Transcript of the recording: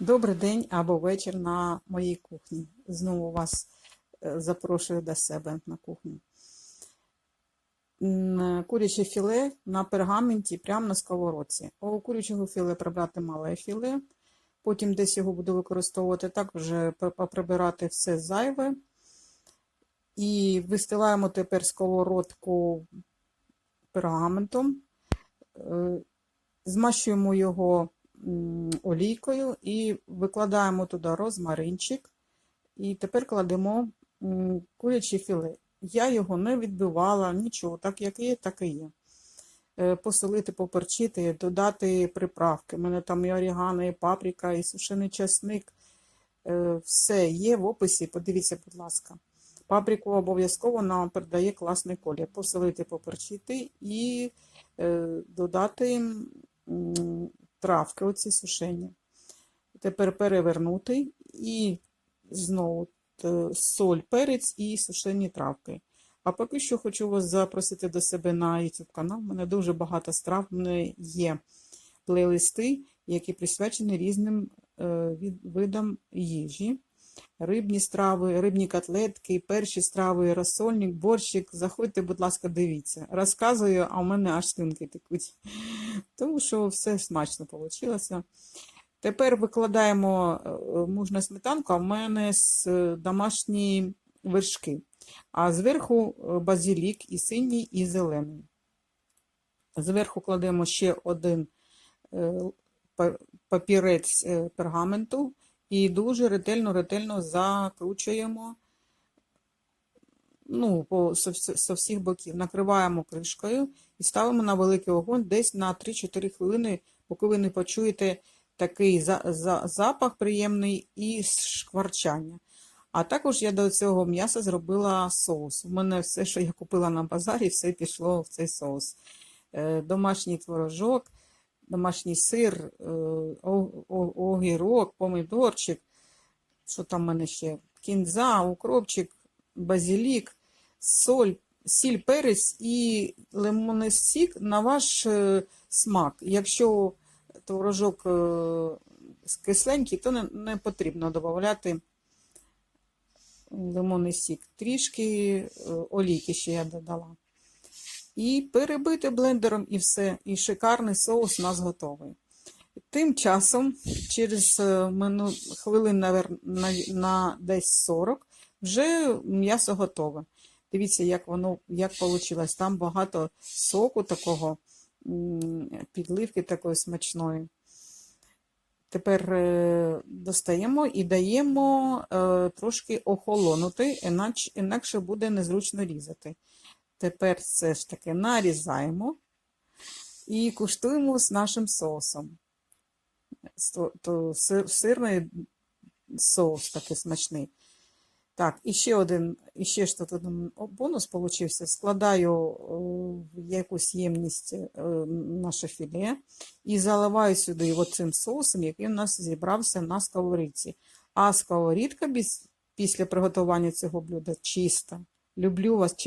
Добрий день або вечір на моїй кухні. Знову вас е, запрошую до себе на кухню. Куряче філе на пергаменті прямо на сковородці. У курячого філе прибрати мале філе, потім десь його буду використовувати, так вже поприбирати все зайве. І вистилаємо тепер сковородку пергаментом, Е, змащуємо його олійкою і викладаємо туди розмаринчик. І тепер кладемо куряче філе. Я його не відбивала, нічого, так як є, так і є. Е, Посолити, поперчити, додати приправки. У мене там і орігано, і паприка, і сушений часник. Е, Все є в описі, подивіться, будь ласка. Паприку обов'язково нам передає класний колір. Посолити, поперчити і е, додати травки, оці сушені. Тепер перевернути і знову соль, перець і сушені травки. А поки що хочу вас запросити до себе на YouTube канал. У мене дуже багато страв. У мене є плейлисти, які присвячені різним е, видам їжі. Рибні страви, рибні котлетки, перші страви, розсольник, борщик. Заходьте, будь ласка, дивіться. Розказую, а у мене аж слинки текуть. Тому що все смачно вийшло. Тепер викладаємо е, сметанку, а в мене з е, домашні вершки. А зверху е, базилік і синій, і зелений. Зверху кладемо ще один папірець пергаменту і дуже ретельно-ретельно закручуємо ну, по, со, всіх боків. Накриваємо кришкою і ставимо на великий огонь десь на 3-4 хвилини, поки ви не почуєте такий за, за, запах приємний і шкварчання. А також я до цього м'яса зробила соус. У мене все, що я купила на базарі, все пішло в цей соус. Е, Домашній творожок, домашній сир, е, огірок, помидорчик. Що там в мене ще? Кінза, укропчик, базилік, соль, сіль, перець і лимонний сік на ваш е, смак. Якщо творожок е, кисленький, то не, потрібно додавати лимонний сік. Трішки олійки ще я додала. І перебити блендером і все. І шикарний соус у нас готовий. Тим часом, через е, мину, хвилин навер- на, на десь 40, вже м'ясо готове. Дивіться, як воно як вийшло. Там багато соку такого, підливки такої смачної. Тепер е, достаємо і даємо е, трошки охолонути, інакше буде незручно різати. Тепер все ж таки нарізаємо і куштуємо з нашим соусом. То сир, сирний соус такий смачний. Так, і ще один, і ще ж тут один бонус получився. Складаю в якусь ємність е, наше філе і заливаю сюди оцим соусом, який у нас зібрався на сковорідці. А сковорідка після приготування цього блюда чиста. Люблю вас.